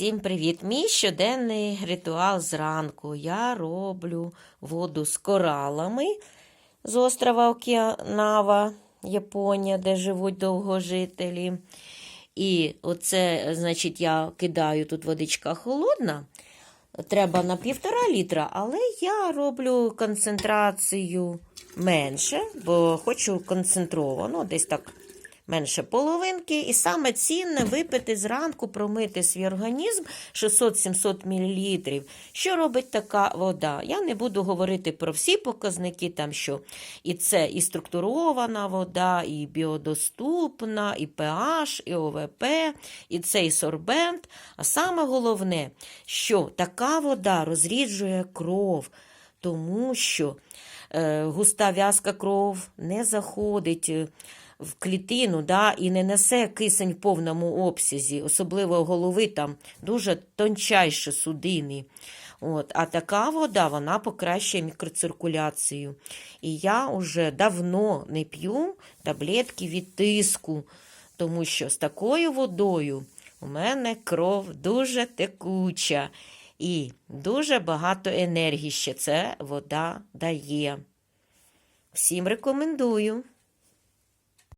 Всім привіт! Мій щоденний ритуал зранку. Я роблю воду з коралами з острова Окінава, Японія, де живуть довгожителі. І оце, значить, я кидаю тут водичка холодна. Треба на півтора літра, але я роблю концентрацію менше, бо хочу концентровано, десь так менше половинки. І саме цінне випити зранку, промити свій організм 600-700 мл. Що робить така вода? Я не буду говорити про всі показники, там що і це і структурована вода, і біодоступна, і pH, і ОВП, і цей сорбент. А саме головне, що така вода розріджує кров, тому що е, густа в'язка кров не заходить. В клітину да, і не несе кисень в повному обсязі, особливо голови там дуже тончайші судини. От, а така вода вона покращує мікроциркуляцію. І я вже давно не п'ю таблетки від тиску, тому що з такою водою у мене кров дуже текуча і дуже багато енергії ще ця вода дає. Всім рекомендую.